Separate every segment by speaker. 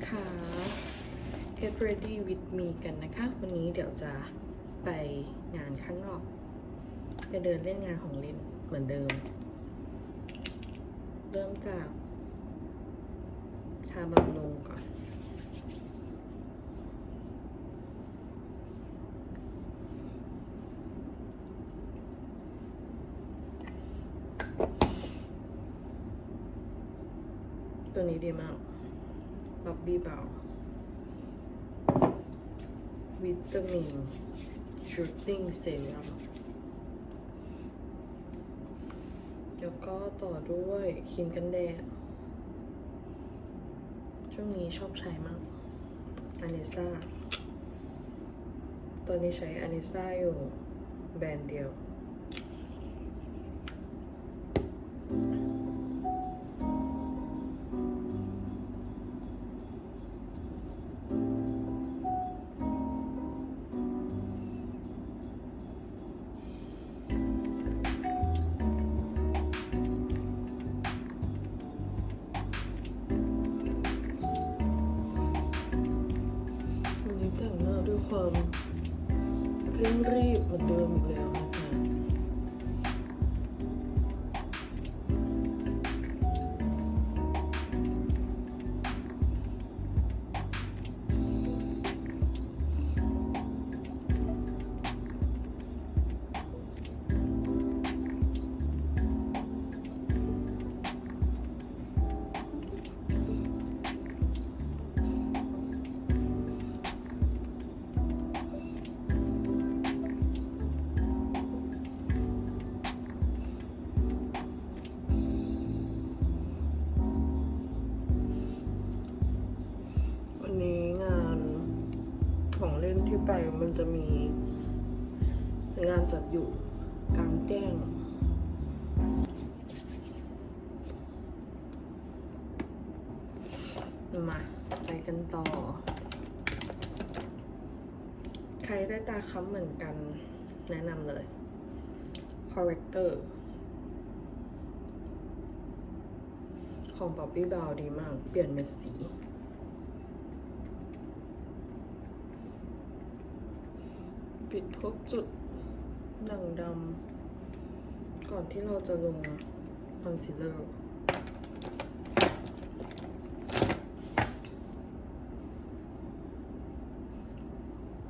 Speaker 1: นะคะ Get ready with me กันนะคะ วันนี้เดี๋ยวจะไปงานข้างนอกจะเดินเล่นงานของเล่นเหมือนเดิม เริ่มจากทาบำรุงก่อนตัวนี้ดีมาก บีบาวิตามินชูตติ้งเซรั่มแล้วก็ต่อด้วยครีมกันแดด ช่วงนี้ชอบใช้มากอ n น s ซ a ตัวนี้ใช้อ n น s ซ a อยู่แบรนด์เดียว แต่งหน้าด้วยความเร่งรีบเหมือนเดิมอีกแล้วนะคะ ไปมันจะมีงานจัดอยู่กลางแจ้งมาไปกันต่อ ใครได้ตาค้ำเหมือนกัน แนะนำเลย corrector ของ Bobbi Brown ดีมาก เปลี่ยนเป็นสี ปิดพวกจุดด่างดำก่อนที่เราจะลงคอนซีลเลอร์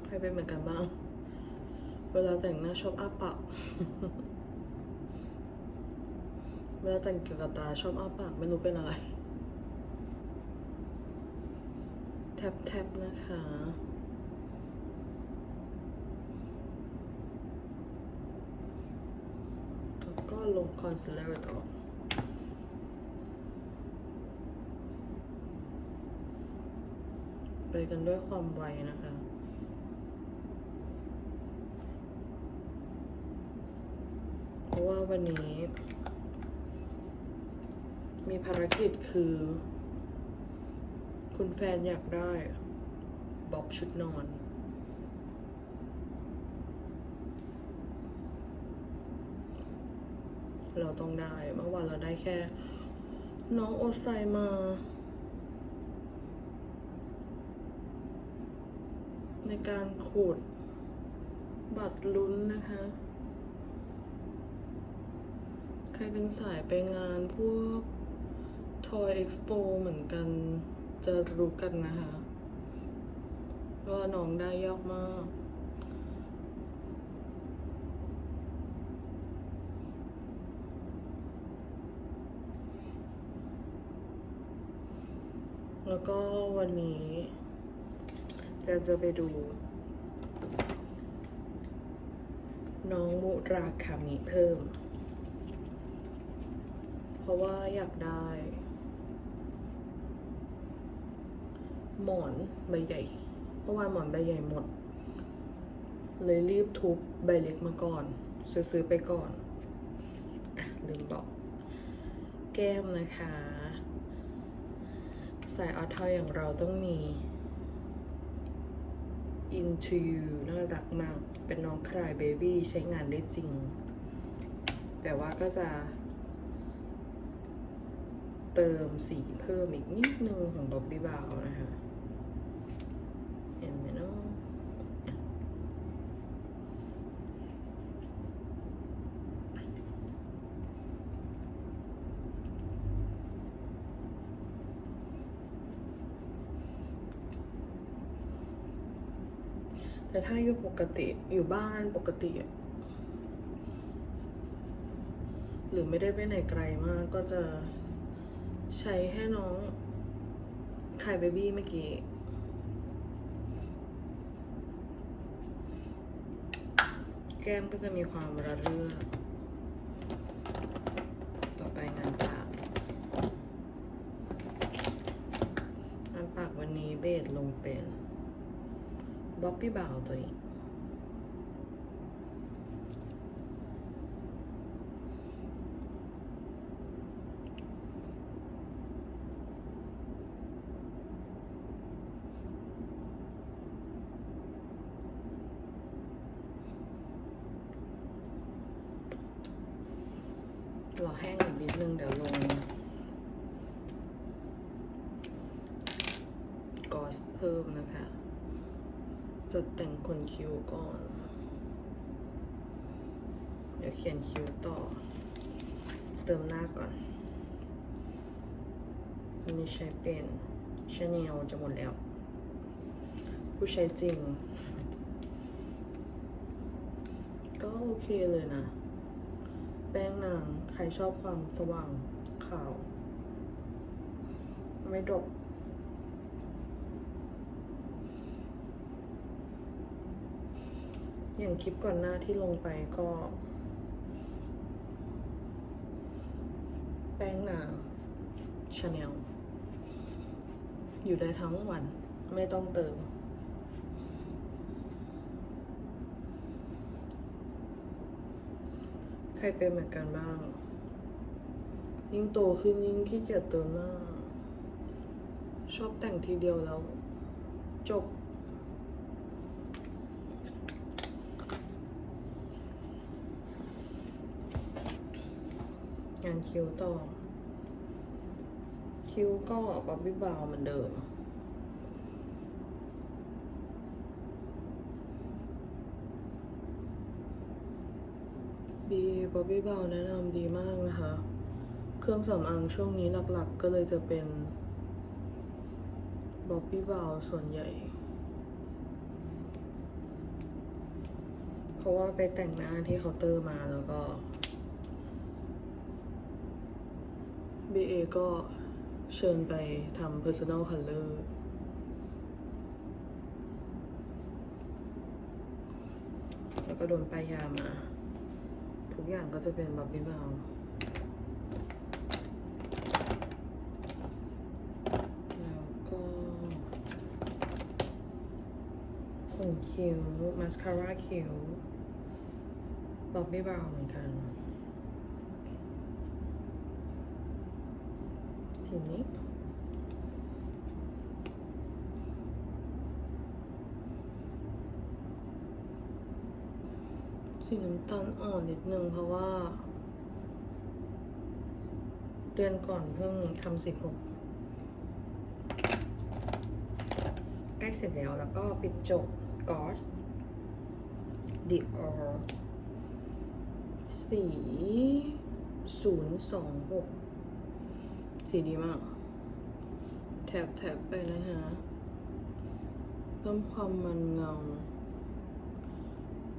Speaker 1: ใครเป็นเหมือนกันบ้าง เวลาแต่งหน้าชอบอ้าปากเวลาแต่งเกี่ยวกับตาชอบอ้าปากไม่รู้เป็นอะไร แท็บแท็บนะคะ แลงคอนซีลเลอร์ต่อไปกันด้วยความไวนะคะเพราะว่าวันนี้ มีภารกิจคือ คุณแฟนอยากได้ บ๊อบชุดนอน เราต้องได้เมื่อวานเราได้แค่ น้องโอไซมาในการขูดบัตรลุ้นนะคะ ใครเป็นสายไปงานพวก Toy Expo เหมือนกันจะรู้กันนะคะ ว่าน้องได้ยากมาก แล้วก็วันนี้จะจะไปดู น้องมุราคามิเพิ่ม เพราะว่าอยากได้ หมอนใบใหญ่ เพราะว่าหมอนใบใหญ่หมด เลยรีบทุบใบเล็กมาก่อน ซื้อๆไปก่อน อะ ลืมบอก แก้มนะคะ สายออทอยอย่างเราต้องมี Into You น่ารักมาก เป็นน้องคลายเบบี้ใช้งานได้จริง แต่ว่าก็จะ เติมสีเพิ่มอีกนิดนึงของบ๊อบบี้บาวนะคะ เห็นไหมเนาะอะ แต่ถ้าอยู่ปกติอยู่บ้านปกติ หรือไม่ได้ไปไหนไกลมากก็จะใช้ให้น้องไข่เบบี้เมื่อกี้แก้มก็จะมีความระเรื่อต่อไปงานปาก งานปากวันนี้เบสลงเป็น บ๊อบบี้บาวตัวนี้รอแห้งอีกนิดนึงเดี๋ยวลงกอสเพิ่มนะคะ จะแต่งคนคิ้วก่อน เดี๋ยวเขียนคิ้วต่อ เติมหน้าก่อนอันนี้ใช้เป็นชาแนลจะหมดแล้ว ผู้ใช้จริง ก็โอเคเลยนะ แป้งนาง ใครชอบความสว่างขาว ไม่ดก อย่างคลิปก่อนหน้าที่ลงไปก็ แป้งหนาชาแนลอยู่ได้ทั้งวันไม่ต้องเติม ใครเป็นเหมือนกันบ้าง ยิ่งโตขึ้นยิ่งขี้เกียจเติมหน้า ชอบแต่งทีเดียวแล้ว จบ งานคิ้วต่อ คิ้วก็บ๊อบบี้บาวเหมือนเดิม บีบ๊อบบี้บาวแนะนำดีมากนะคะ เครื่องสำอางช่วงนี้หลักๆ ก็เลยจะเป็นบ๊อบบี้บาวส่วนใหญ่เพราะว่าไปแต่งหน้าที่เคาน์เตอร์มาแล้วก็ BA ก็เชิญไปทำ personal color แล้วก็โดนป้ายยามา ทุกอย่างก็จะเป็นบับบี้บาวแล้วก็ขนคิ้วมาสคาร่าคิ้วบับบี้บาวเหมือนกัน สีนี้สีน้ำตาลอ่อนนิดนึงเพราะว่า เดือนก่อนเพิ่งทำสีผมใกล้เสร็จแล้วแล้วก็ปิดจบกอส Dior สีศูนย์สองหก สีดีมาก แถบแถบไปนะฮะเพิ่มความมันเงา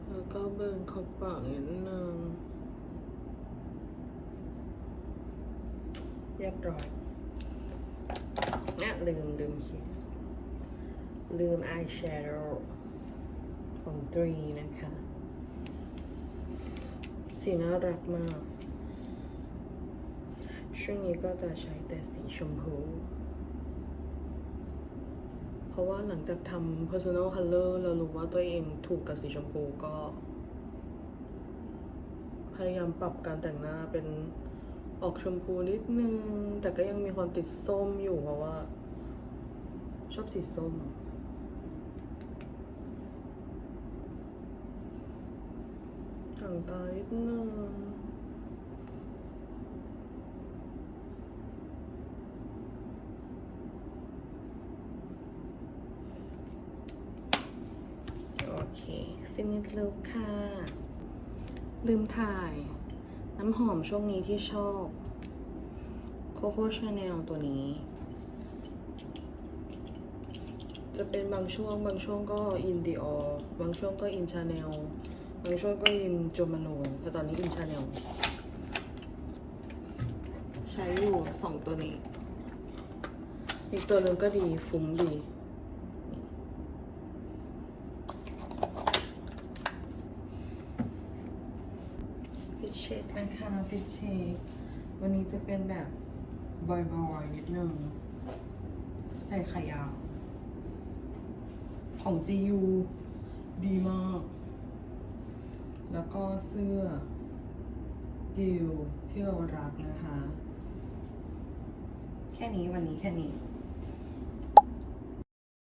Speaker 1: แล้วก็เบิร์นขอบปากนิดนึงเรียบร้อยเนี่ยลืมลืมคิดลืมอายแชโดว์ของตรีนะคะ สีน่ารักมาก ช่วงนี้ก็จะใช้แต่สีชมพู เพราะว่าหลังจากทำ personal color เรารู้ว่าตัวเองถูกกับสีชมพูก็ พยายามปรับการแต่งหน้าเป็นออกชมพูนิดนึง แต่ก็ยังมีความติดส้มอยู่เพราะว่า ชอบสีส้มห่างตานิดนึง Infinite Look ค่ะ ลืมถ่าย น้ำหอมช่วงนี้ที่ชอบ Coco Chanel ตัวนี้ จะเป็นบางช่วง บางช่วงก็ In Dior บางช่วงก็ In Chanel บางช่วงก็ In Jo Malone แต่ตอนนี้ In Chanel ใช้อยู่สองตัวนี้ อีกตัวหนึ่งก็ดีฟุ้งดี ฟิตเชค นะคะฟิตเชควันนี้จะเป็นแบบบอยๆนิดนึง ใส่ไขายาว ของ GU ดีมาก แล้วก็เสื้อดิวที่เรารักนะคะ แค่นี้วันนี้แค่นี้